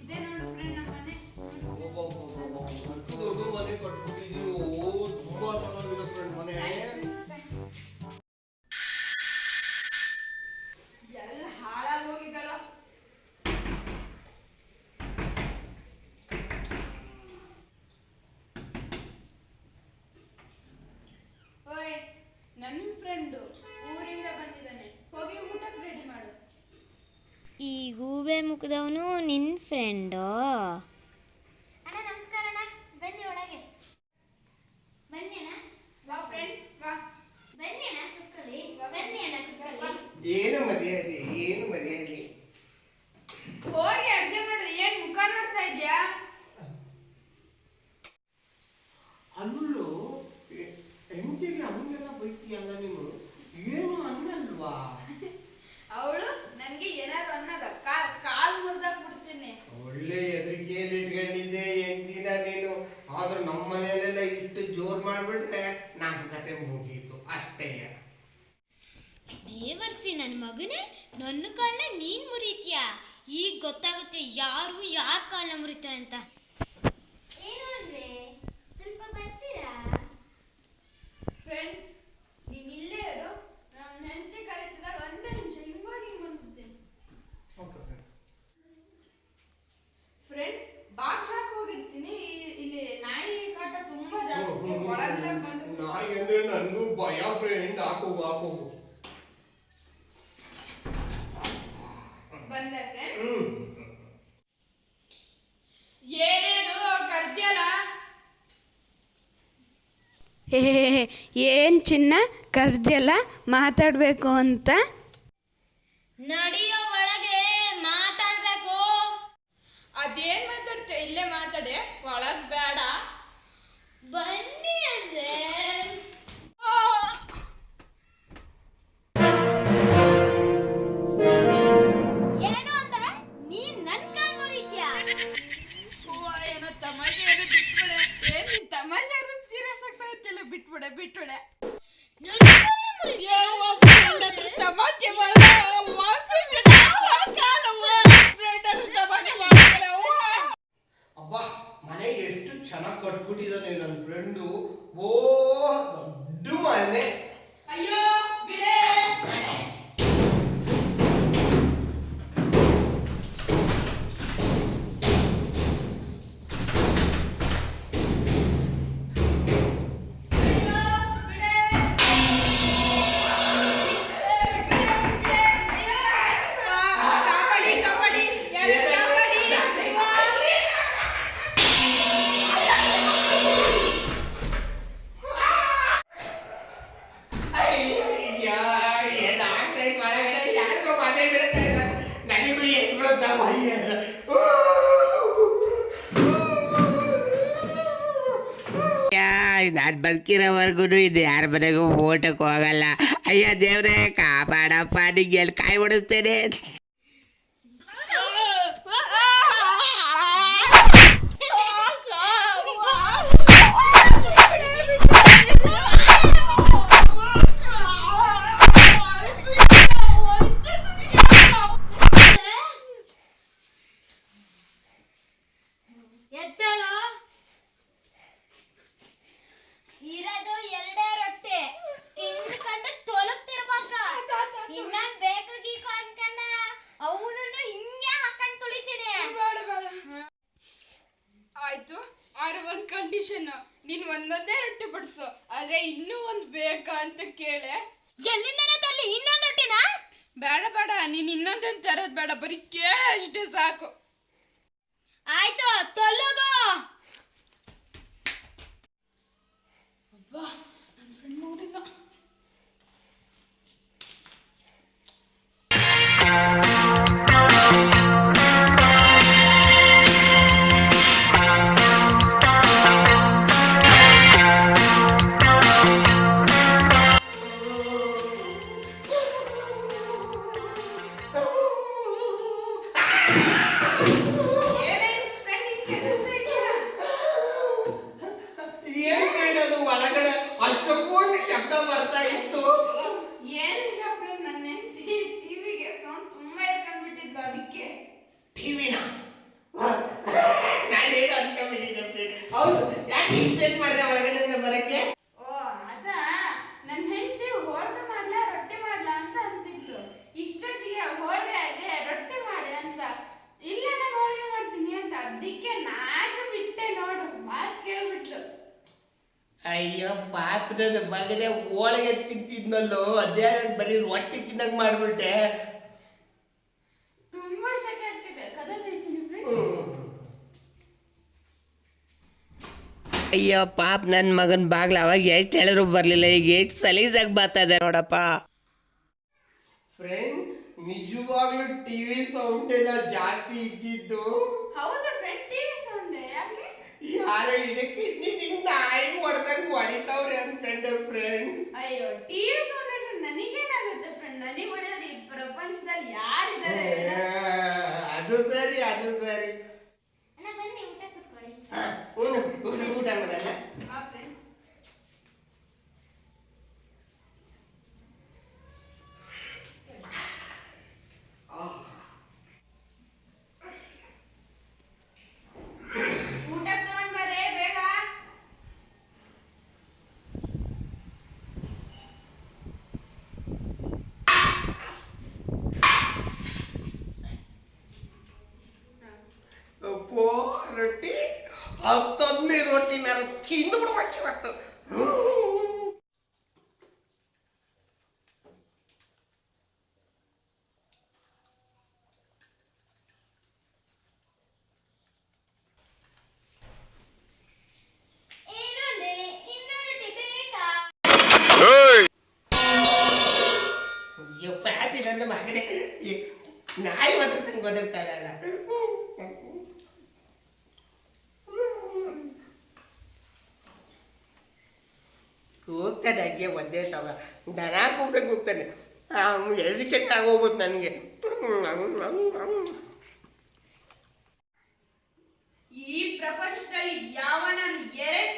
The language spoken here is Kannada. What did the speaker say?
ಇದೇ ನೋಡು ಫ್ರೆಂಡ್ ನಮ್ಮ ಮನೆ ಅಷ್ಟು ದೊಡ್ಡ ಮನೆ ಕಟ್ಬಿಟ್ಟಿದೀವೋ ಕುತ್ಕೊಳ್ಳಿ ಮುಗಿದವನು ಅಣ್ಣ ಫ್ರೆಂಡು ಏನು ಮರ್ಯಾದೆ ಏನು ಮರ್ಯಾದೆ? ಹೋಗಿ ಅಡ್ಗೆ ಮಾಡು. ಏನ್ ಮುಖ ನೋಡ್ತಾ ಇದ್ಯಾ? ಅಲ್ಲೂ ಹೆಂಡತಿಗೆ ಹಂಗೆಲ್ಲ ಬೈತೀಯಲ್ಲ ನೀನು? ನನ್ನ ಮಗನೇ, ನನ್ನ ಕಾಲ ನೀನ್ ಮುರಿತೀಯಾ? ಈಗ ಗೊತ್ತಾಗುತ್ತೆ ಯಾರು ಯಾರ ಕಾಲ ಮುರಿತಾರೆ ಅಂತ ಏನು ಅಂದ್ರೆ ಸ್ವಲ್ಪ ಬರ್ತೀರಾ? ಫ್ರೆಂಡ್ ನೀನ್ ಇಲ್ಲೇ ಇರು ನಾನು ಹೆಂಡತಿ ಕರೀತಿದ್ದಾಳೆ ಒಂದೇ ನಿಮಿಷ ಹಿಂಗಾಗಿ ಹಿಂಗ್ ಬಂದ್ಬಿಡ್ತೀನಿ ಫ್ರೆಂಡ್ ಬಾಗ್ಲ ಹಾಕಿ ಹೋಗಿರ್ತೀನಿ ಈ- ಇಲ್ಲಿ ನಾಯಿ ಕಾಟ ತುಂಬಾ ಜಾಸ್ತಿ ಒಳಗಡೆ ಬಂದು ನಾಯಿ ಅಂದ್ರೆ ನನಗೂ ಭಯ ಫ್ರೆಂಡ್ ಹಾಕು ಹಾಕು ಬಂದೆ ಫ್ರೆಂಡ್ ಹ್ಮ್ ಏನೇನು ಕರ್ದ್ಯಲ್ಲ ಏನು ಚಿನ್ನ? ಕರ್ದ್ಯಲ್ಲ ಮಾತಾಡಬೇಕು ಅಂತ? ನಡಿಯೋ ಒಳಗೆ ಮಾತಾಡ್ಬೇಕು. ಅದೇನ್ ಮಾತಾಡ್ತೀಯ? ಇಲ್ಲೇ ಮಾತಾಡೆ. ಒಳಗ್ ಬೇಡ. ಬನ್ನಿ ಅಂದ್ರೆ ಬಿಟ್ಬಿಡೆ ಬಿಟ್ಬಿಡೆ. ತಮಾಷೆ ಮಾಡ. ನಾನು ಬದುಕಿರೋವರೆಗೂ ಇದು ಯಾರ ಮನೆಗೂ ಓಟಕ್ಕೆ ಹೋಗಲ್ಲ. ಅಯ್ಯ ದೇವ್ರೆ ಕಾಪಾಡಪ್ಪ ನಿಂಗೆ ಎಲ್ಲಿ ಕಾಯಿ ಹೊಡಿಸ್ತೇನೆ ಇರೋದು ಎರಡೇ ರೊಟ್ಟಿ ತಿನ್ಕೊಂಡು ತೊಲಗ್ತಿರ್ಬೇಕ ಇನ್ನ ಬೇಕು ಗೀಕು ಅನ್ಕಂಡ ಅವನನ್ನು ಹಿಂಗೆ ಹಾಕೊಂಡ್ ತುಳಿತೀನಿ ಬೇಡ ಬೇಡ ಆದ್ರೆ ಒಂದ್ ಕಂಡೀಷನ್ ನೀನ್ ಒಂದೊಂದೇ ರೊಟ್ಟಿ ಬಡಿಸು. ಆದ್ರೆ ಇನ್ನೂ ಒಂದ್ ಬೇಕಾ ಅಂತ ಕೇಳೆ. ಎಲ್ಲಿಂದ ತರ್ಲಿ ಇನ್ನೊಂದು ರೊಟ್ಟಿನ? ಬೇಡ ಬೇಡ ನೀನ್ ಇನ್ನೊಂದೊಂದ್ ತರದ್ ಬೇಡ. ಬರೀ ಕೇಳ ಅಷ್ಟೇ ಸಾಕು. ಅದಕ್ಕೆ ಟಿವಿನ ನಾನೇನು ಅಂತ ಬಿಟ್ಟಿದ್ದೆ ಹೌದು. ಯಾಕೆ ಲೇಟ್ ಮಾಡಿದೆ ಒಳಗಡೆಯಿಂದ ಬರಕ್ಕೆ? ಓ ಅದ. ನನ್ನ ಹೆಂಡತಿ ಹೋಳ್ಗೆ ಮಾಡ್ಲಾ ರೊಟ್ಟಿ ಮಾಡ್ಲಾ ಅಂತ ಅಂತಿದ್ಲು. ಇಷ್ಟೊತ್ತಿಗೆ ಹೋಳ್ಗೆ ಆಗಿ ರೊಟ್ಟಿ ಮಾಡಿ ಅಂತ. ಇಲ್ಲ ನಾನು ಹೋಳ್ಗೆ ಮಾಡ್ತೀನಿ ಅಂತ. ಅದಕ್ಕೆ ನಾನು ಬಿಟ್ಟೆ ನೋಡು. ಮಾತು ಕೇಳ್ಬಿಟ್ಲು. ಅಯ್ಯೋ ಪಾಪದ ಮಗನೇ ಹೋಳಿಗೆ ತಿಂತಿದ್ನಲ್ಲೋ. ಅದೇ ಬರೀ ರೊಟ್ಟಿ ತಿನ್ನಂಗ್ ಮಾಡ್ಬಿಟ್ಟೆ. ಅಯ್ಯೋ ಪಾಪ ನನ್ನ ಮಗನ ಬಾಗ್ಲ ಅವಾಗ ಎಷ್ಟು ಹೇಳಿದ್ರು ಬರಲಿಲ್ಲ. ಈಗ ಎಷ್ಟು ಸಲೀಸಾಗಿ ಬರ್ತಾ ಇದೆ ನೋಡಪ್ಪ. ಫ್ರೆಂಡ್ ನಿಜವಾಗ್ಲೂ ಟಿವಿ ಸೌಂಡ್ ಎಲ್ಲ ಜಾಸ್ತಿ ಇದ್ದಿದ್ದು? ಹೌದಾ ಫ್ರೆಂಡ್ ಟಿವಿ ಸೌಂಡ್ ಯಾಕೆ? ಯಾರೋ ಇದಕ್ಕೆ ನಿನ್ನ ನಾಯಿ ಹೊಡೆದಂಗೆ ಹೊಡಿತಾವ್ರೆ ಅನ್ಕಂಡೆ ಫ್ರೆಂಡ್ ಅಯ್ಯೋ ಟಿವಿ ಸೌಂಡ್ ಅಂದ್ರೆ ನನಗೇನಾಗುತ್ತೆ ಫ್ರೆಂಡ್ ನನಗೆ ಹೊಡೆದ್ರೆ ಈ ಪ್ರಪಂಚದಲ್ಲಿ ಯಾರಿದ್ದಾರೆ? ಅದು ಸರಿ ಅದು ಸರಿ. விடலை. ಹತ್ತೊಂದನೇ ರೊಟ್ಟಿ ನಾನು ತಿಂದು ಬಿಡ್ಬೇಕು ಇವತ್ತು ಅಯ್ಯೋ ಪ್ಯಾಪಿ ನನ್ನ ನಾಯಿ ಮಾತ್ರ ತಂಗೆ ಒದರ್ತಾರಲ್ಲ ಕೂಗ್ತಾನೆ ಹಂಗೆ ಒಂದೇ ತವ ದನ ಕೂಗ್ದಂಗೆ ಹೋಗ್ತಾನೆ ಎಲ್ಲಿ ಚೆಂದ ಆಗೋಗ್ಬಿಟ್ಟು ನನಗೆ? ಈ ಪ್ರಪಂಚದಲ್ಲಿ ಯಾವನ ಎರಡನೇ